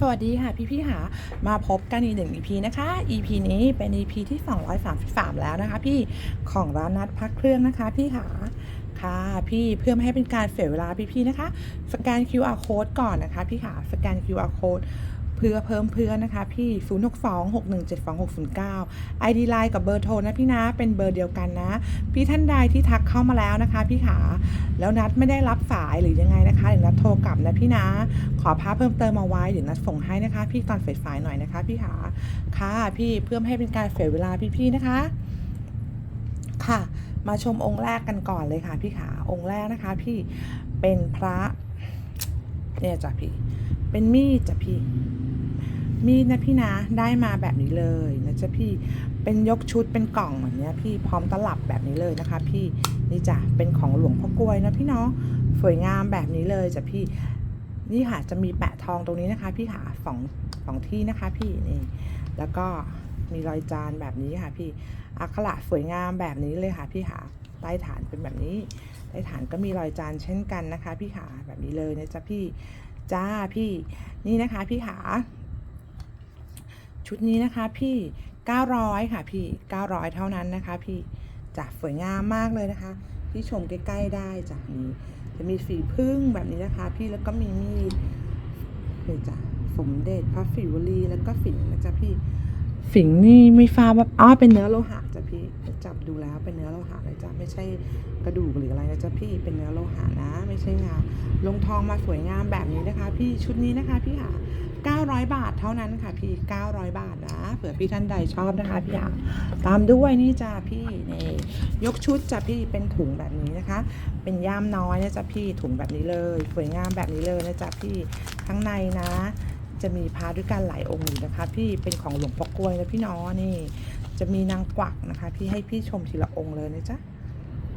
สวัสดีค่ะพี่ๆค่ะมาพบกันอีกหนึ่ง EP นะคะ EP นี้เป็น EP ที่ 233 แล้วนะคะ พี่ของร้านนัดพักเครื่องนะคะ พี่ค่ะค่ะพี่เพื่อไม่ให้เป็นการเสียเวลาพี่พี่นะคะ สแกน QR code ก่อนนะคะ พี่ค่ะสแกน QR code เพื่อเพิ่มเพื่อนนะคะพี่ 0626172609 ID Line กับเบอร์โทรนะพี่นะเป็นเบอร์เดียวกันนะ พี่ท่านใดที่ทักเข้ามาแล้วนะคะ พี่ขาแล้วนัดไม่ได้รับสายหรือยังไงนะคะเดี๋ยวนัดโทรกลับนะพี่นะ ขอภาเพิ่มเติมมาไว้เดี๋ยวนัดส่งให้นะคะ พี่ตอนสายๆหน่อยนะคะ พี่ขาค่ะพี่เพื่อให้เป็นการเสียเวลาพี่ๆนะคะ ค่ะ มาชมองค์แรกกันก่อนเลยค่ะ พี่ขาองค์แรกนะคะ พี่เป็นพระ เนี่ยจ้ะพี่ เป็นมีดจ้ะพี่ มีดนะพี่นะได้มาแบบนี้เลยนะจ๊ะพี่ เป็นยกชุดเป็นกล่องแบบเนี้ยพี่พร้อมตลับแบบนี้เลยนะคะ พี่นี่จ้ะเป็นของหลวงพ่อกลวยนะพี่เนาะสวยงามแบบนี้เลยจ้ะพี่ นี่ค่ะจะมีแปะทองตรงนี้นะคะ พี่ค่ะสองสองที่นะคะ พี่นี่ แล้วก็มีรอยจานแบบนี้ค่ะ พี่อักขระสวยงามแบบนี้เลยค่ะ พี่ค่ะใต้ฐานเป็นแบบนี้ ใต้ฐานก็มีรอยจานเช่นกันนะคะ พี่ขาแบบนี้เลยนะจ๊ะพี่จ้าพี่นี่นะคะพี่ขา ชุดนี้นะคะพี่ 900 ค่ะพี่ 900 เท่านั้นนะคะ พี่จะสวยงามมากเลยนะคะพี่ชมใกล้ ๆ ได้จากนี้จะมีสีพึ่งแบบนี้นะคะ พี่แล้วก็มีมีดนี่จ้ะสมเด็จพระศิวลีแล้วก็ฝิ่งนะจ๊ะพี่ ฝิ่งนี่ไม่ทราบว่าอ๋อเป็นเนื้อโลหะจ้ะพี่จับดูแล้วเป็นเนื้อโลหะเลยจ้ะไม่ใช่กระดูกหรืออะไรนะจ๊ะพี่เป็นเนื้อโลหะนะ ไม่ใช่งาลงทองมาสวยงามแบบนี้นะคะ พี่ชุดนี้นะคะพี่ค่ะ900 บาทเท่านั้นค่ะพี่ 900 บาทนะ เผื่อพี่ท่านใดชอบนะคะพี่อะตามด้วยนี่จ้าพี่นี่ยกชุดจ้ะพี่เป็นถุงแบบนี้นะคะ เป็นย่ามน้อยนะจ๊ะพี่ถุงแบบนี้เลย สวยงามแบบนี้เลยนะจ๊ะพี่ข้างในนะ จะมีพระด้วยกันหลายองค์อยู่นะคะ พี่เป็นของหลวงพ่อกล้วยนะพี่น้อนี่ จะมีนางกวักนะคะ พี่ให้พี่ชมทีละองค์เลยนะจ๊ะ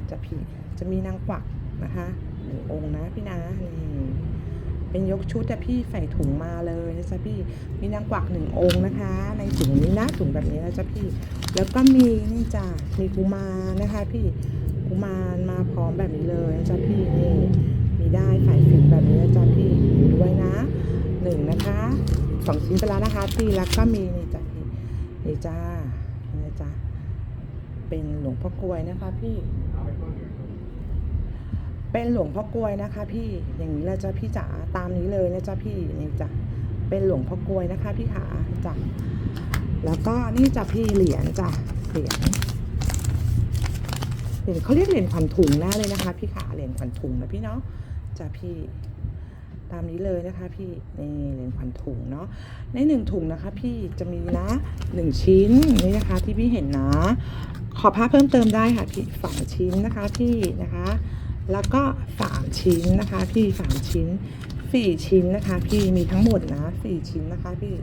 จะพี่จะมีนางกวักนะคะหนึ่งองค์นะพี่นะนี่เป็นยกชุดแต่พี่ใส่ถุงมาเลยนะจ๊ะพี่มีนางกวักหนึ่งองค์นะคะ ในถุงนี้นะถุงแบบนี้นะจ๊ะพี่ แล้วก็มีนี่จ้ะมีกุมารนะคะ พี่กุมารมาพร้อมแบบนี้เลยนะจ๊ะพี่นี่มีได้สายสินแบบนี้นะจ๊ะพี่อยู่ด้วยนะ หนึ่งนะคะสองชิ้นไปแล้วนะคะพี่แล้วก็มีนี่จ้ะพี่นี่จ้านี่จ๊ะเป็นหลวงพ่อกลวยนะคะพี่ เป็นหลวงพ่อกลวยนะคะ พี่ อย่างนี้เลยจ้ะพี่จ๋าตามนี้เลยนะจ๊ะพี่นี่จ้ะเป็นหลวงพ่อกลวยนะคะพี่ขาจ้ะแล้วก็นี่จ้ะพี่เหรียญจ้ะเหรียญเหรียญเขาเรียกเหรียญขวัญถุงหน้าเลยนะคะ พี่ขาเหรียญขวัญถุงนะพี่เนาะจ้ะพี่ ตามนี้เลยนะคะพี่นี่เหรียญขวัญถุงเนาะในหนึ่งถุงนะคะ พี่จะมีนะหนึ่งชิ้นนี่นะคะที่พี่เห็นนะ ขอภาพเพิ่มเติมได้ค่ะพี่สองชิ้นนะคะพี่นะคะ แล้วก็สามชิ้นนะคะพี่สามชิ้นสี่ชิ้นนะคะ พี่มีทั้งหมดนะสี่ชิ้นนะคะพี่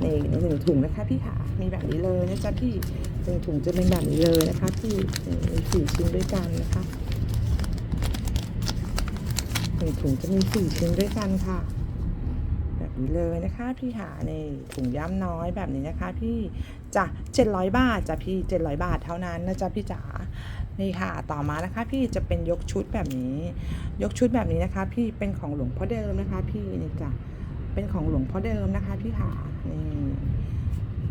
ในในหนึ่งถุงนะคะพี่ค่ะมีแบบนี้เลยนะจ๊ะพี่หนึ่งถุงจะเป็นแบบนี้เลยนะคะพี่นี่มีสี่ชิ้นด้วยกันนะคะ หนึ่งถุงจะมีสี่ชิ้นด้วยกันค่ะ แบบนี้เลยนะคะพี่หาในถุงย่ำน้อยแบบนี้นะคะพี่จ้ะ700บาทจ้ะพี่700บาทเท่านั้นนะจ๊ะพี่จ๋านี่ค่ะ ต่อมานะคะพี่จะเป็นยกชุดแบบนี้ ยกชุดแบบนี้นะคะ พี่เป็นของหลวงพ่อเดิมนะคะ พี่นี่จ้ะเป็นของหลวงพ่อเดิมนะคะ พี่ค่ะนี่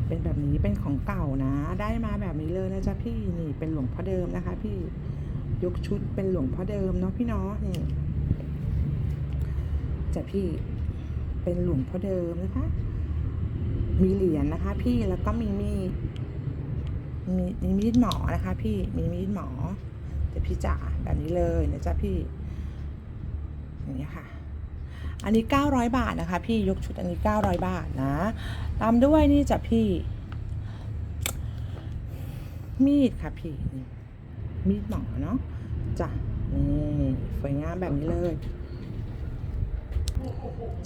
เป็นแบบนี้เป็นของเก่านะ ได้มาแบบนี้เลยนะจ๊ะพี่นี่เป็นหลวงพ่อเดิมนะคะ พี่ยกชุดเป็นหลวงพ่อเดิมเนาะพี่เนาะนี่ จ้ะพี่ เป็นหลวงพ่อเดิมนะคะ มีเหรียญนะคะ พี่แล้วก็มีมีมีมีมีดหมอนะคะ พี่มีมีดหมอแต่พี่จ๋าแบบนี้เลยนะจ๊ะพี่อย่างนี้ค่ะ อันนี้ 900 บาทนะคะ พี่ยกชุดอันนี้ 900 บาทนะตามด้วยนี่จ้ะพี่ มีดค่ะพี่มีดหมอเนาะจ้ะนี่สวยงามแบบนี้เลย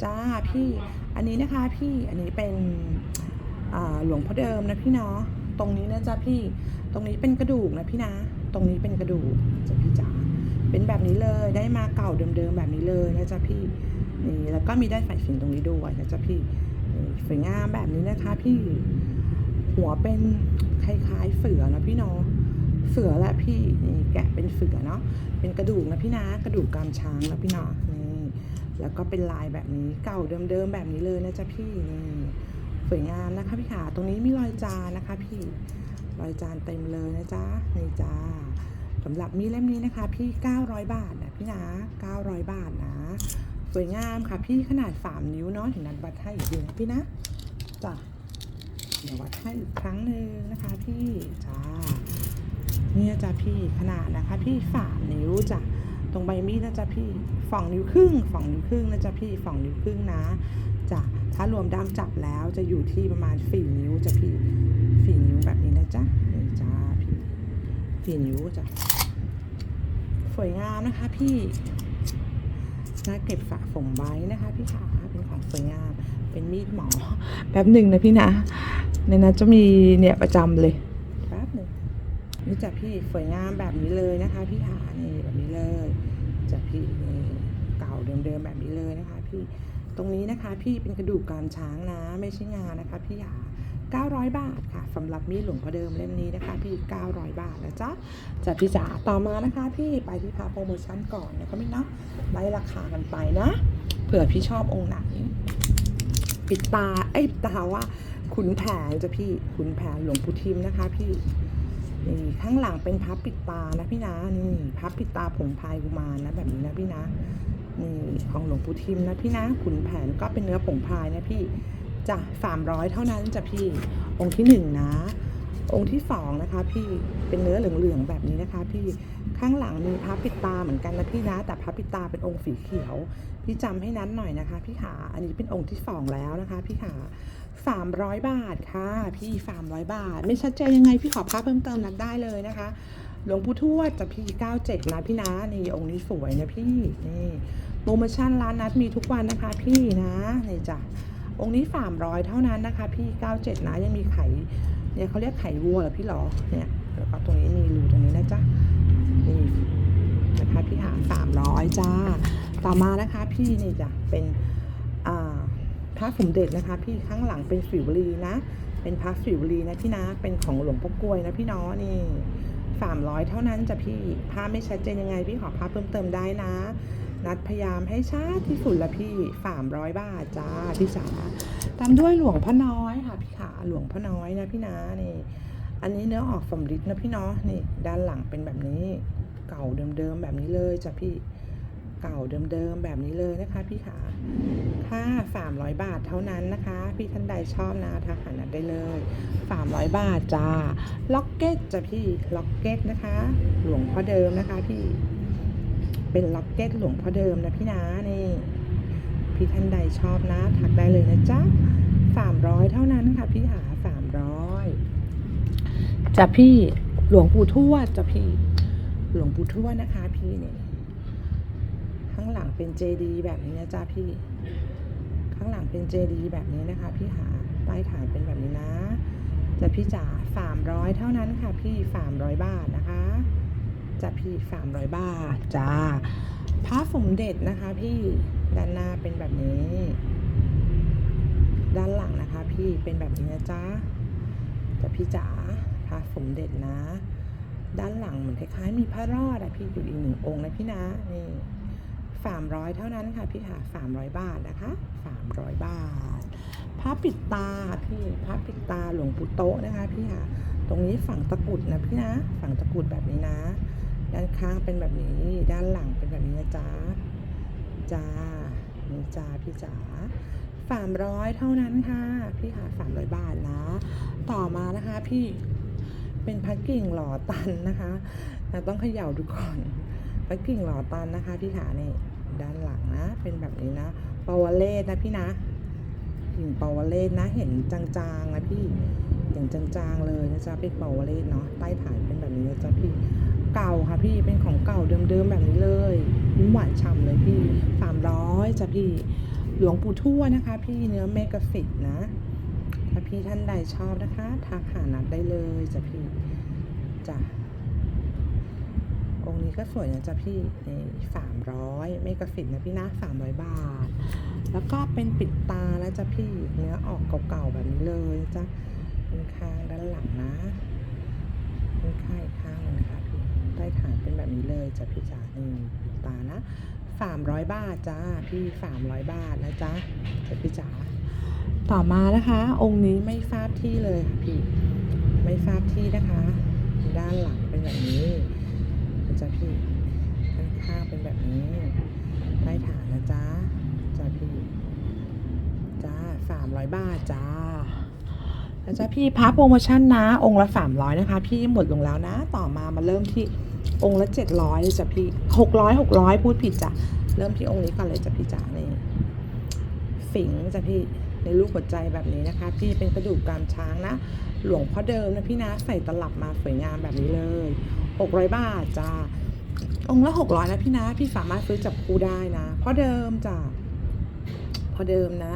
จ้าพี่ อันนี้นะคะพี่อันนี้เป็นหลวงพ่อเดิมนะพี่เนาะตรงนี้นะจ๊ะพี่ ตรงนี้เป็นกระดูกนะพี่นะ ตรงนี้เป็นกระดูกจ้ะพี่จ๋าเป็นแบบนี้เลยได้มาเก่าเดิมๆแบบนี้เลยนะจ๊ะพี่นี่แล้วก็มีได้สายสิญจนตรงนี้ด้วยนะจ๊ะพี่สวยงามแบบนี้นะคะพี่หัวเป็นคล้ายๆเสือนะพี่เนาะเสือแหละพี่นี่แกะเป็นเสือเนาะเป็นกระดูกนะพี่นะกระดูกกามช้างนะพี่เนาะ แล้วก็เป็นลายแบบนี้เก่าเดิมๆแบบนี้เลยนะจ๊ะพี่นี่สวยงามนะคะพี่ขาตรงนี้มีรอยจานนะคะ พี่รอยจานเต็มเลยนะจ๊ะนี่จ้าสำหรับมีเล่มนี้นะคะ พี่ 900 บาทนะพี่นะ900 บาทนะ สวยงามค่ะพี่ขนาด 3 นิ้วเนาะถึงนัดวัดให้อีกทีนะพี่นะจ้ะเดี๋ยววัดให้อีกครั้งหนึ่งนะคะพี่จ้าเนี่ยจ้ะพี่ขนาดนะคะ พี่สามนิ้วจ้ะ ตรงใบมีดนะจ๊ะพี่สองนิ้วครึ่งสองนิ้วครึ่งนะจ๊ะพี่สองนิ้วครึ่งนะจ้ะถ้ารวมด้ามจับแล้วจะอยู่ที่ประมาณสี่นิ้วจ้ะพี่สี่นิ้วแบบนี้นะจ๊ะนี่จ้าพี่สี่นิ้วจ้ะสวยงามนะคะพี่น่าเก็บฝากผมไว้นะคะพี่ขาเป็นของสวยงามเป็นมีดหมอแป๊บหนึ่งนะพี่นะในนั้นจะมีเนี่ยประจำเลย นี่จ้ะพี่สวยงามแบบนี้เลยนะคะ พี่ขานี่แบบนี้เลยจ้ะพี่นี่เก่าเดิมๆแบบนี้เลยนะคะ พี่ตรงนี้นะคะ พี่เป็นกระดูกกรามช้างนะไม่ใช่งานนะคะ พี่ขา900 บาทค่ะสำหรับมีดหลวงพ่อเดิมเล่มนี้นะคะ พี่ 900 บาทนะจ๊ะจ้ะพี่จ๋าต่อมานะคะ พี่ไปที่พาโปรโมชั่นก่อนนะคะพี่เนาะไล่ราคากันไปนะ เผื่อพี่ชอบองค์ไหน ปิดตาเอ้ตาว่าขุนแผนจะพี่ขุนแผนหลวงปู่ทิมนะคะ พี่ นี่ข้างหลังเป็นพับปิดตานะพี่นะนี่พับปิดตาผงพายกุมารนะแบบนี้นะพี่นะนี่ของหลวงปู่ทิมนะพี่นะขุนแผนก็เป็นเนื้อผงพายนะพี่จ้ะสามร้อยเท่านั้นจ้ะพี่องค์ที่หนึ่งนะ องค์ที่สองนะคะพี่เป็นเนื้อเหลืองๆแบบนี้นะคะ พี่ข้างหลังมีพับปิดตาเหมือนกันนะพี่นะ แต่พับปิดตาเป็นองค์สีเขียว พี่จำให้นั้นหน่อยนะคะ พี่ขาอันนี้เป็นองค์ที่สองแล้วนะคะ พี่ขา สามร้อยบาทค่ะ พี่สามร้อยบาท ไม่ชัดเจนยังไงพี่ขอภาพเพิ่มเติมนัดได้เลยนะคะหลวงปู่ทวดจะพี่เก้าเจ็ดนะพี่นะนี่องค์นี้สวยนะพี่นี่โปรโมชั่นร้านนัดมีทุกวันนะคะพี่นะนี่จ้ะองค์นี้สามร้อยเท่านั้นนะคะ พี่เก้าเจ็ดนะยังมีไข่เนี่ยเขาเรียกไข่วัวเหรอพี่หรอเนี่ยแล้วก็ตรงนี้มีรูตรงนี้นะจ๊ะนี่นะคะพี่หาสามร้อยจ้า ต่อมานะคะพี่นี่จ้ะเป็น ระสมเด็จนะคะพี่ข้างหลังเป็นสิวลีนะ เป็นพระสิวลีนะพี่นะ เป็นของหลวงพ่อกลวยนะพี่น้องนี่สามร้อยเท่านั้นจ้ะพี่ภาพไม่ชัดเจนยังไงพี่ขอภาพเพิ่มเติมได้นะ นัดพยายามให้ชัดที่สุดละพี่สามร้อยบาทจ้าพี่จ๋าตามด้วยหลวงพ่อน้อยค่ะพี่ขาหลวงพ่อน้อยนะพี่นะนี่ อันนี้เนื้อออกสำริดนะพี่เนาะนี่ ด้านหลังเป็นแบบนี้ เก่าเดิมๆแบบนี้เลยจ้ะพี่ เก่าเดิมๆแบบนี้เลยนะคะพี่ขาค่า300 บาทเท่านั้นนะคะ พี่ท่านใดชอบนะทักหานัดได้เลย 300 บาทจ้าล็อกเก็ตจ้ะพี่ล็อกเก็ตนะคะ หลวงพ่อเดิมนะคะพี่ เป็นล็อกเก็ตหลวงพ่อเดิมนะพี่นะนี่พี่ท่านใดชอบนะทักได้เลยนะจ๊ะ300 เท่านั้นค่ะพี่หา300จ้ะพี่หลวงปู่ทวดจ้ะพี่หลวงปู่ทวดนะคะพี่เนี่ย ข้างหลังเป็นเจดีแบบนี้นะจ๊ะพี่ ข้างหลังเป็นเจดีแบบนี้นะคะ พี่หาใต้ฐานเป็นแบบนี้นะจะพี่จ๋าสามร้อยเท่านั้นค่ะพี่สามร้อยบาทนะคะจะพี่สามร้อยบาทจ้าพระสมเด็จนะคะ พี่ด้านหน้าเป็นแบบนี้ ด้านหลังนะคะ พี่เป็นแบบนี้นะจ๊ะจะพี่จ๋าพระสมเด็จนะ ด้านหลังเหมือนคล้ายๆ มีพระรอดอะพี่อยู่อีกหนึ่งองค์นะพี่นะนี่ สามร้อยเท่านั้นค่ะพี่ค่ะสามร้อยบาทนะคะสามร้อยบาทพระปิดตาพี่พระปิดตาหลวงปู่โตะนะคะพี่ค่ะ ตรงนี้ฝั่งตะกุดนะพี่นะ ฝั่งตะกุดแบบนี้นะ ด้านข้างเป็นแบบนี้ ด้านหลังเป็นแบบนี้นะจ๊ะจ้านี่จ้าพี่จ๋าสามร้อยเท่านั้นค่ะพี่ค่ะสามร้อยบาทนะ ต่อมานะคะพี่เป็นพักกิ่งหล่อตันนะคะต้องเขย่าดูก่อนพักกิ่งหล่อตันนะคะพี่ขาเนี่ย ด้านหลังนะ เป็นแบบนี้นะปาวเลศนะพี่นะกิ่งปาวเลศนะ เห็นจางๆนะพี่เห็นจางๆเลยนะจ๊ะเป็นปาวเลศเนาะใต้ฐานเป็นแบบนี้นะจ๊ะพี่เก่าค่ะพี่เป็นของเก่าเดิมๆแบบนี้เลยยิ้มหวานฉ่ำเลยพี่สามร้อยจ้ะพี่หลวงปู่ทั่วนะคะ พี่เนื้อเมกะฟิตนะถ้าพี่ท่านใดชอบนะคะทักหานัดได้เลยจ้ะพี่จ้ะ องค์นี้ก็สวยนะจ๊ะพี่นี่สามร้อยไม่กระฟินนะพี่นะสามร้อยบาท แล้วก็เป็นปิดตาแล้วจ้ะพี่เนื้อออกเก่าๆแบบนี้เลยจ้ะเป็นข้างด้านหลังนะเป็นข้างอีกข้างนะคะพี่ใต้ฐานเป็นแบบนี้เลยจ้ะพี่จ๋านี่ปิดตานะสามร้อยบาทจ้าพี่สามร้อยบาทนะจ๊ะเดี๋ยวพี่จ๋าต่อมานะคะ องค์นี้ไม่ทราบที่เลยค่ะพี่ไม่ทราบที่นะคะ ด้านหลังเป็นแบบนี้ จ๊ะพี่ด้านข้างเป็นแบบนี้ใต้ฐานนะจ๊ะจ้าพี่จ้าสามร้อยบาทจ้านะจ๊ะพี่พับโปรโมชั่นนะ องค์ละสามร้อยนะคะ พี่หมดลงแล้วนะ ต่อมามาเริ่มที่องค์ละเจ็ดร้อยเลยจ้ะพี่หกร้อยหกร้อยพูดผิดจ้ะเริ่มที่องค์นี้ก่อนเลยจ้ะพี่จ๋านี่สิงจ้ะพี่ในรูปหัวใจแบบนี้นะคะ พี่เป็นกระดูกกรามช้างนะ หลวงพ่อเดิมนะพี่นะใส่ตลับมาสวยงามแบบนี้เลย 600 บาทจ้าองค์ละ 600 นะพี่นะ พี่สามารถซื้อจับคู่ได้นะพ่อเดิมจ้าพอเดิมนะ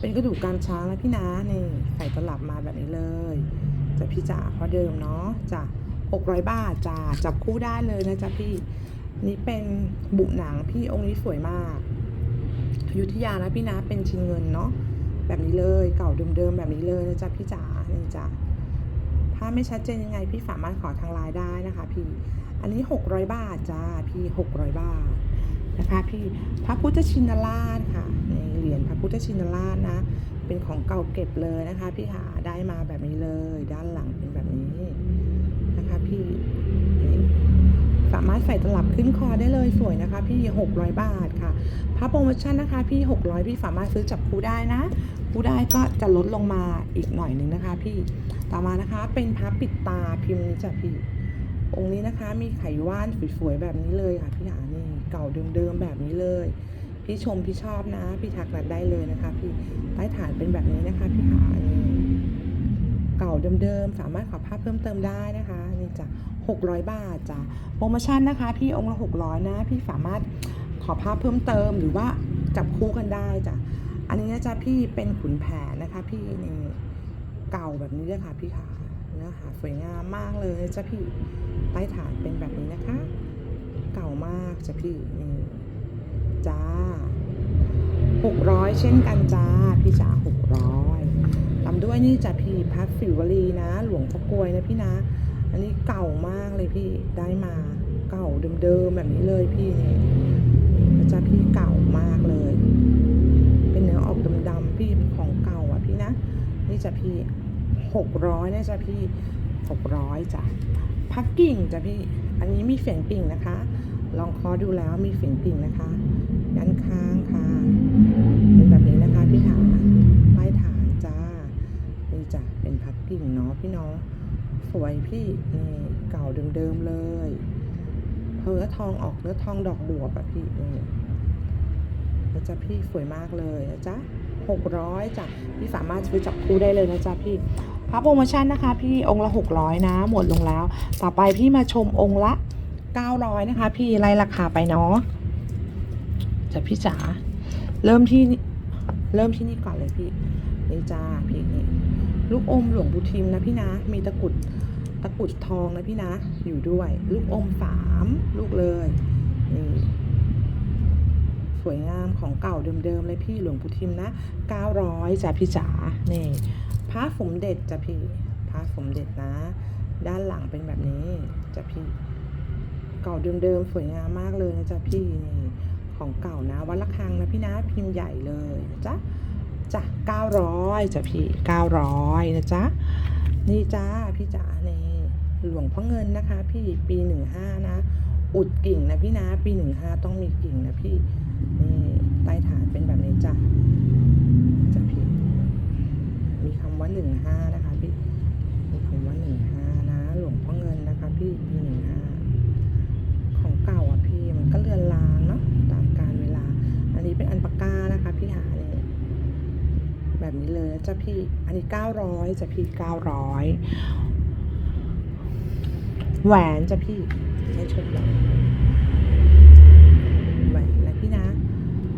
เป็นกระดูกกรามช้างนะพี่นะนี่ใส่ตลับมาแบบนี้เลยจะพี่จ๋าพอเดิมเนาะจ้ะ600 บาทจ้าจับคู่ได้เลยนะจ๊ะพี่นี่เป็นบุหนังพี่องค์นี้สวยมากอยุธยานะพี่นะเป็นชิ้นเงินเนาะแบบนี้เลยเก่าเดิมๆแบบนี้เลยนะจ๊ะพี่จ๋านี่จ้ะ ถ้าไม่ชัดเจนยังไงพี่สามารถขอทางไลน์ได้นะคะพี่ อันนี้ 600 บาทจ้าพี่ 600 บาทนะคะพี่พระพุทธชินราชค่ะในเหรียญพระพุทธชินราชนะ เป็นของเก่าเก็บเลยนะคะพี่หาได้มาแบบนี้เลย ด้านหลังเป็นแบบนี้นะคะพี่สามารถใส่ตลับขึ้นคอได้เลยสวยนะคะพี่ 600 บาทค่ะพระโปรโมชั่นนะคะพี่ 600 พี่สามารถซื้อจับคู่ได้นะผู้ได้ก็จะลดลงมาอีกหน่อยนึงนะคะพี่ ต่อมานะคะเป็นพระปิดตาพิมพ์นี้จ้ะพี่องค์นี้นะคะมีไขว่านสวยๆแบบนี้เลยค่ะพี่หานี่เก่าเดิมๆแบบนี้เลย พี่ชมพี่ชอบนะ พี่ทักนัดได้เลยนะคะ พี่ใต้ฐานเป็นแบบนี้นะคะ พี่หานี่เก่าเดิมๆสามารถขอภาพเพิ่มเติมได้นะคะนี่จ้ะ600 บาทจ้ะโปรโมชั่นนะคะ พี่องค์ละ600นะ พี่สามารถขอภาพเพิ่มเติมหรือว่าจับคู่กันได้จ้ะอันนี้นะจ๊ะพี่เป็นขุนแผนนะคะ พี่นี่ เก่าแบบนี้เลยค่ะพี่ขาเนื้อหาสวยงามมากเลยจ๊ะพี่ใต้ฐานเป็นแบบนี้นะคะ เก่ามากจ้ะพี่นี่จ้าหกร้อยเช่นกันจ้าพี่จ๋าหกร้อยตามด้วยนี่จ้ะพี่พัดสิวลีนะ หลวงพ่อกลวยนะพี่นะ อันนี้เก่ามากเลยพี่ได้มาเก่าเดิมๆแบบนี้เลยพี่นี่จ๊ะพี่เก่ามากเลย จะพี่หกร้อยนะจ๊ะพี่หกร้อยจ้ะพักกิ่งจ้ะพี่ อันนี้มีเสียงกิ่งนะคะ ลองคอดูแล้วมีเสียงกิ่งนะคะด้านข้างค่ะ เป็นแบบนี้นะคะพี่ขาใต้ฐานจ้า นี่จ้ะเป็นพักกิ่งเนาะพี่เนาะสวยพี่นี่เก่าเดิมๆเลยเนื้อทองออกเนื้อทองดอกบัวแบบพี่นี่นะจ๊ะพี่สวยมากเลยนะจ๊ะ หกร้อยจ้ะพี่สามารถซื้อจับคู่ได้เลยนะจ๊ะพี่พระโปรโมชั่นนะคะ พี่องค์ละหกร้อยนะหมดลงแล้ว ต่อไปพี่มาชมองค์ละเก้าร้อยนะคะ พี่ไล่ราคาไปเนาะจ้ะพี่จ๋าเริ่มที่เริ่มที่นี่ก่อนเลยพี่นี่จ้าพี่นี่ลูกอมหลวงปู่ทิมนะพี่นะ มีตะกุดตะกุดทองนะพี่นะ อยู่ด้วย ลูกอมสามลูกเลยนี่ สวยงามของเก่าเดิมๆเลยพี่หลวงปู่ทิมนะ 900จ้ะพี่จ๋านี่พระสมเด็จจ้ะพี่พระสมเด็จนะ ด้านหลังเป็นแบบนี้จ้ะพี่ เก่าเดิมๆสวยงามมากเลยนะจ๊ะพี่นี่ของเก่านะวัดละคังนะพี่นะพิมพ์ใหญ่เลยนะจ๊ะจ้ะ900จ้ะพี่ 900 นะจ๊ะ นี่จ้าพี่จ๋านี่หลวงพ่อเงินนะคะ พี่ปี 15 นะ อุดกิ่งนะพี่นะ ปีหนึ่งห้าต้องมีกิ่งนะพี่ ใต้ฐานเป็นแบบนี้จ้ะจะพี่มีคำว่าหนึ่งห้านะคะพี่มีคำว่าหนึ่งห้านะหลวงพ่อเงินนะคะพี่ปีหนึ่งห้าของเก่าอะพี่มันก็เลือนลางเนาะตามกาลเวลา อันนี้เป็นอันปากกานะคะพี่หาเนี่ยแบบนี้เลยจ้ะพี่ อันนี้เก้าร้อยจ้ะพี่เก้าร้อยแหวนจ้ะพี่ให้ชมหน่อย แหวนนะพี่นะ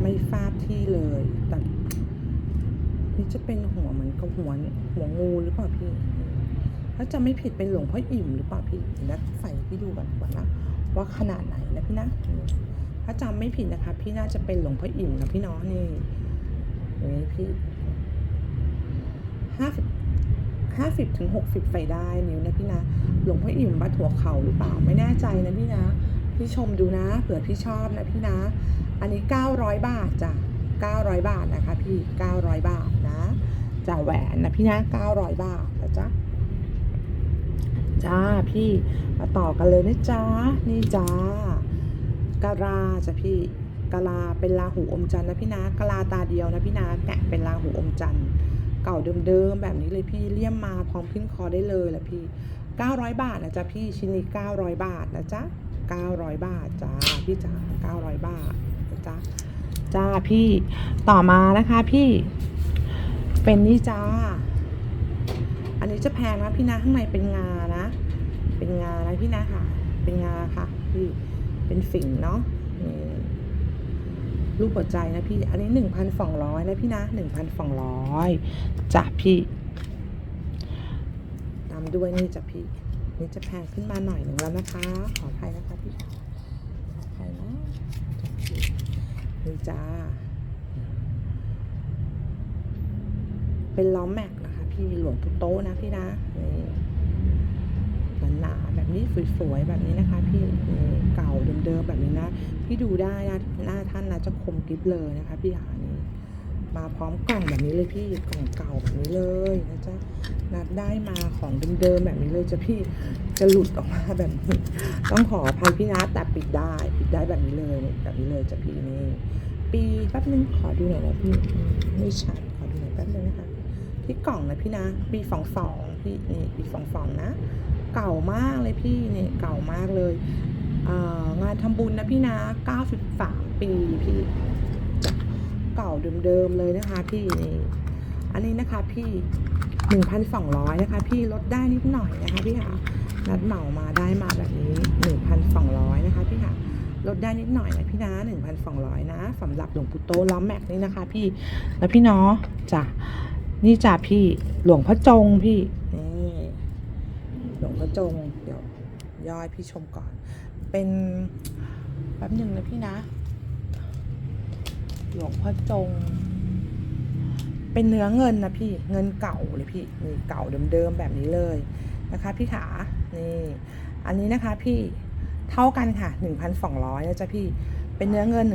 ไม่ฟาดที่เลยแต่นี่ จะเป็นหัวเหมือนกับหัวหัวงูหรือเปล่าพี่ถ้าจะไม่ผิดเป็นหลวงพ่ออิ่มหรือเปล่าพี่เดี๋ยวนะใส่พี่ดูก่อนดีกว่านะว่าขนาดไหนนะพี่นะถ้าจำไม่ผิดนะคะ พี่น่าจะเป็นหลวงพ่ออิ่มนะพี่น้องนี่นี้พี่ห้าสิบห้าสิบถึงหกสิบใส่ได้นิ้วนะพี่นะหลวงพ่ออิ่มวัดหัวเข่าหรือเปล่าไม่แน่ใจนะพี่นะพี่ชมดูนะเผื่อพี่ชอบนะพี่นะ อันนี้900บาทจ้ะ900บาทนะคะ พี่900บาท จ้ะแหวนนะพี่นะ900บาทนะจ๊ะจ้าพี่มาต่อกันเลยนะจ๊ะนี่จ้ากะลาจ้ะพี่กะลาเป็นลาหูอมจันทร์นะพี่นะกะลาตาเดียวนะพี่นะแกะเป็นลาหูอมจันทร์เก่าเดิมๆแบบนี้เลยพี่เลี่ยมมาพร้อมขึ้นคอได้เลยแหละพี่900บาทนะจ๊ะพี่ชิ้นนี้900บาทนะจ๊ะ900บาทจ้าพี่จ๋า900บาทนะจ๊ะจ้าพี่ต่อมานะคะพี่ เป็นนี่จ้า อันนี้จะแพงนะพี่นะข้างในเป็นงานะ เป็นงานะพี่นะค่ะ เป็นงาค่ะพี่เป็นฝิ่งเนาะรูปหัวใจนะพี่ อันนี้หนึ่งพันสองร้อยนะพี่นะหนึ่งพันสองร้อยจ้ะพี่ตามด้วยนี่จ้ะพี่ นี่จะแพงขึ้นมาหน่อยหนึ่งแล้วนะคะ ขออภัยนะคะพี่ขออภัยนะจ้ะพี่นี่จ้า เป็นล้อแม็กนะคะ พี่หลวงปู่โตนะพี่นะนี่หนาๆแบบนี้สวยๆแบบนี้นะคะ พี่เก่าเดิมๆแบบนี้นะพี่ดูได้นะหน้าท่านนะจะคมกริบเลยนะคะ พี่หานี่มาพร้อมกล่องแบบนี้เลยพี่กล่องเก่าแบบนี้เลยนะจ๊ะนัดได้มาของเดิมๆแบบนี้เลยจะพี่จะหลุดออกมาแบบนี้ต้องขออภัยพี่นะแต่ปิดได้ปิดได้แบบนี้เลยแบบนี้เลยจะพี่นี่ปีแป๊บนึงขอดูหน่อยนะพี่ไม่ชัดขอดูหน่อยแป๊บนึงนะคะ ที่กล่องนะพี่นะปีสองสองพี่นี่ปีสองสองนะ เก่ามากเลยพี่นี่เก่ามากเลยงานทำบุญนะพี่นะ93ปีพี่ เก่าเดิมๆเลยนะคะพี่นี่อันนี้นะคะพี่1,200นะคะ พี่ลดได้นิดหน่อยนะคะพี่ค่ะนัดเหมามาได้มาแบบนี้1,200นะคะพี่ค่ะลดได้นิดหน่อยนะพี่นะ1,200นะสำหรับหลวงปู่โตล้อมแม็กนี่นะคะ พี่แล้วพี่เนาะจ้ะ นี่จ้ะพี่หลวงพ่อจงพี่ นี่หลวงพ่อจง เดี๋ยวย่อยพี่ชมก่อน เป็นแป๊บหนึ่งนะพี่นะ หลวงพ่อจง เป็นเนื้อเงินนะพี่เงินเก่าเลยพี่นี่เก่าเดิมๆแบบนี้เลยนะคะ พี่ขานี่ อันนี้นะคะพี่เท่ากันค่ะ 1,200นะจ๊ะพี่ เป็นเนื้อเงิน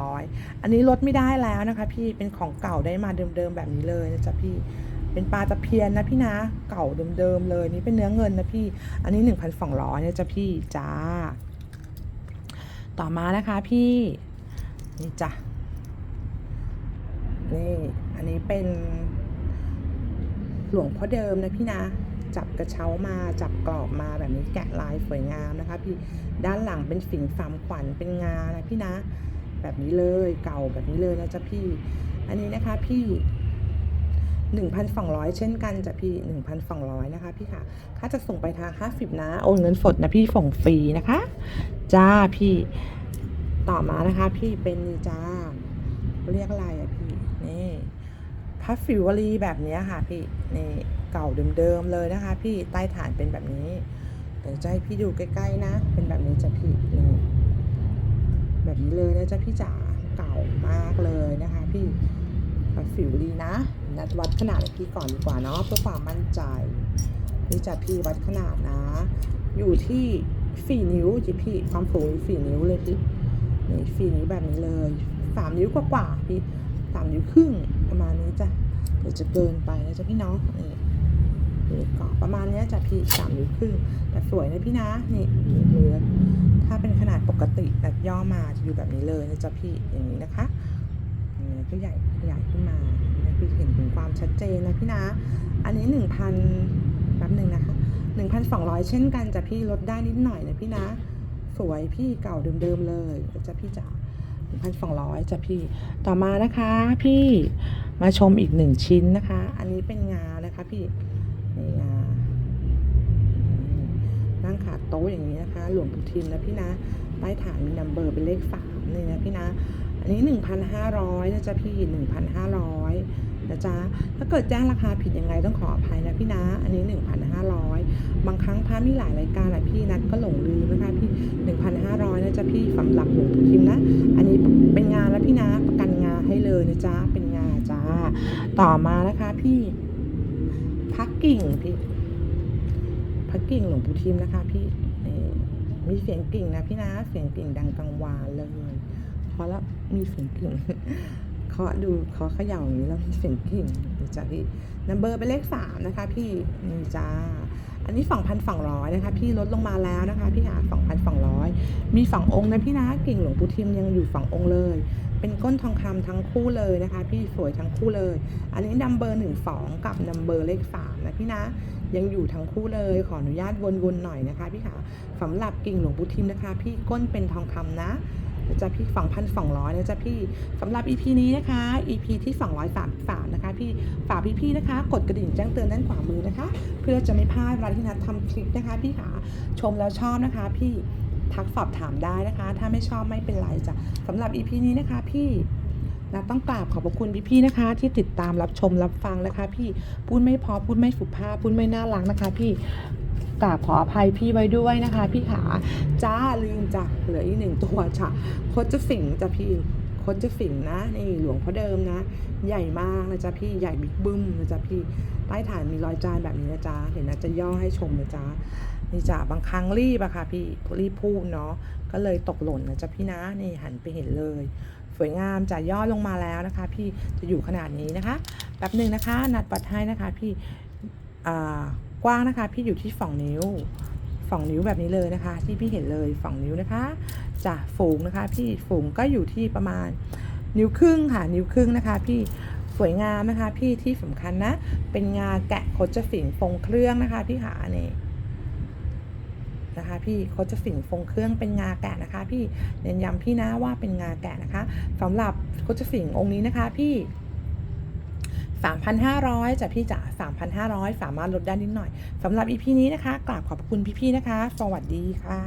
1,200 อันนี้ลดไม่ได้แล้วนะคะพี่เป็นของเก่าได้มาเดิมๆแบบนี้เลยนะจ๊ะพี่เป็นปลาตะเพียนนะพี่นะ เก่าเดิมๆเลยนี่เป็นเนื้อเงินนะพี่ อันนี้ 1,200นะจ๊ะพี่จ้า ต่อมานะคะพี่นี่จ้ะนี่อันนี้เป็นหลวงพ่อเดิมนะพี่นะ จับกระเช้ามาจับกรอบมาแบบนี้แกะลายสวยงามนะคะพี่ด้านหลังเป็นฝิ่งฟามขวัญเป็นงานะพี่นะ แบบนี้เลยเก่าแบบนี้เลยนะจ๊ะพี่ อันนี้นะคะพี่1,200 เช่นกันจ้ะพี่ 1,200 นะคะพี่ค่ะ ค่าจะส่งไปทาง 50 นะ โอนเงินสดนะพี่ส่งฟรีนะคะ จ้าพี่ ต่อมานะคะพี่เป็นนี่จ้า เรียกอะไรอะพี่ พัฟฟิวรีแบบนี้ค่ะพี่นี่เก่าเดิมๆเลยนะคะ พี่ใต้ฐานเป็นแบบนี้เดี๋ยวจะให้พี่ดูใกล้ๆนะ เป็นแบบนี้จ้ะพี่นี่แบบนี้เลยนะจ๊ะพี่จ๋าเก่ามากเลยนะคะ พี่พัฟฟิวรีนะ นัดวัดขนาดพี่ก่อนดีกว่าเนาะเพื่อความมั่นใจนี่จ้ะพี่วัดขนาดนะ อยู่ที่สี่นิ้วจิพี่ความสูงสี่นิ้วเลยพี่นี่สี่นิ้วแบบนี้เลยสามนิ้วกว่าๆพี่สามนิ้วครึ่ง ประมาณนี้จ้ะเดี๋ยวจะเกินไปนะจ๊ะพี่น้องนี่นี่ก็ประมาณนี้จ้ะพี่สามนิ้วครึ่งแต่สวยนะพี่นะนี่เรือถ้าเป็นขนาดปกตินัดย่อมาจะอยู่แบบนี้เลยนะจ๊ะพี่อย่างนี้นะคะนี่ก็ใหญ่ขยายขึ้นมานะพี่เห็นถึงความชัดเจนนะพี่นะ อันนี้หนึ่งพันแป๊บหนึ่งนะคะหนึ่งพันสองร้อยเช่นกันจ้ะพี่ลดได้นิดหน่อยนะพี่นะ สวยพี่เก่าเดิมๆเลยจ้ะพี่จ๋า พันสองร้อยจ้ะพี่ ต่อมานะคะพี่มาชมอีกหนึ่งชิ้นนะคะ อันนี้เป็นงานะคะพี่นี่งานั่งขาโต๊ะอย่างนี้นะคะ หลวงปู่ทิมนะพี่นะใต้ฐานมีนัมเบอร์เป็นเลขสามนี่นะพี่นะ อันนี้หนึ่งพันห้าร้อยนะจ๊ะพี่หนึ่งพันห้าร้อย นะจ๊ะ ถ้าเกิดแจ้งราคาผิดยังไงต้องขออภัยนะพี่นะ อันนี้หนึ่งพันห้าร้อยบางครั้งพระมีหลายรายการแหละพี่นัดก็หลงลืมนะคะพี่หนึ่งพันห้าร้อยนะจ๊ะพี่สำหรับหลวงปู่ทิมนะ อันนี้เป็นงานแล้วพี่นะประกันงานให้เลยนะจ๊ะ เป็นงานจ้า ต่อมานะคะพี่พักกิ่งพี่พักกิ่งหลวงปู่ทิมนะคะพี่มีเสียงกิ่งนะพี่นะ เสียงกิ่งดังกังวานเลยพราะแล้วมีเสียงกิ่ง เคาะดูเคาะเขย่าอย่างนี้แล้วมีเสียงกิ่งนี่จ้ะพี่นัมเบอร์เป็นเลขสามนะคะพี่นี่จ้าอันนี้ฝั่งพันฝั่งร้อยนะคะพี่ลดลงมาแล้วนะคะพี่หาฝั่งพันฝั่งร้อยมีฝั่งองค์นะพี่นะกิ่งหลวงปู่ทิมยังอยู่ฝั่งองค์เลย เป็นก้นทองคำทั้งคู่เลยนะคะ พี่สวยทั้งคู่เลย อันนี้นัมเบอร์หนึ่งสองกับนัมเบอร์เลขสามนะพี่นะยังอยู่ทั้งคู่เลยขออนุญาตวนๆหน่อยนะคะพี่ขาสำหรับกิ่งหลวงปู่ทิมนะคะ พี่ก้นเป็นทองคำนะ นะจะพี่ฝั่งพันสองร้อยนะจ๊ะพี่สำหรับ EP นี้นะคะ EP ที่233นะคะพี่ฝากพี่ๆนะคะ กดกระดิ่งแจ้งเตือนด้านขวามือนะคะ เพื่อจะไม่พลาดเวลาที่นัดทำคลิปนะคะพี่ขาชมแล้วชอบนะคะ พี่ทักสอบถามได้นะคะ ถ้าไม่ชอบไม่เป็นไรจ้ะสำหรับ EP นี้นะคะพี่นัดต้องกราบขอบพระคุณพี่ๆนะคะ ที่ติดตามรับชมรับฟังนะคะ พี่พูดไม่พอพูดไม่สุภาพพูดไม่น่ารักนะคะ พี่ กราบขออภัยพี่ไว้ด้วยนะคะ พี่ขาจ้าลืมจ้ะเหลืออีกหนึ่งตัวจ้ะโคจะสิงจ้ะพี่โคจะสิงนะนี่หลวงพ่อเดิมนะ ใหญ่มากนะจ๊ะพี่ใหญ่บิ๊กบึ้มนะจ๊ะพี่ใต้ฐานมีรอยจานแบบนี้นะจ๊ะเห็นนะจะย่อให้ชมนะจ๊ะนี่จ้ะบางครั้งรีบอะค่ะพี่รีบพูดเนาะก็เลยตกหล่นนะจ๊ะพี่นะนี่หันไปเห็นเลย สวยงามจะย่อลงมาแล้วนะคะ พี่จะอยู่ขนาดนี้นะคะแป๊บหนึ่งนะคะ นัดปัดให้นะคะ พี่อ่า กว้างนะคะ พี่อยู่ที่สองนิ้วสองนิ้วแบบนี้เลยนะคะ ที่พี่เห็นเลยสองนิ้วนะคะจะฝูงนะคะ พี่ฝูงก็อยู่ที่ประมาณนิ้วครึ่งค่ะ นิ้วครึ่งนะคะ พี่สวยงามนะคะ พี่ที่สำคัญนะ เป็นงาแกะโคจฝิ่งฟงเครื่องนะคะ พี่ขาเนี่ยนะคะพี่โคจฝิ่งฟงเครื่องเป็นงาแกะนะคะ พี่เน้นย้ำพี่นะว่าเป็นงาแกะนะคะสำหรับโคจฝิ่งองค์นี้นะคะ พี่ 3,500จ้ะพี่จ๋า3,500 สามารถลดได้นิดหน่อยสำหรับ EP นี้นะคะกราบขอบคุณพี่ๆนะคะ สวัสดีค่ะ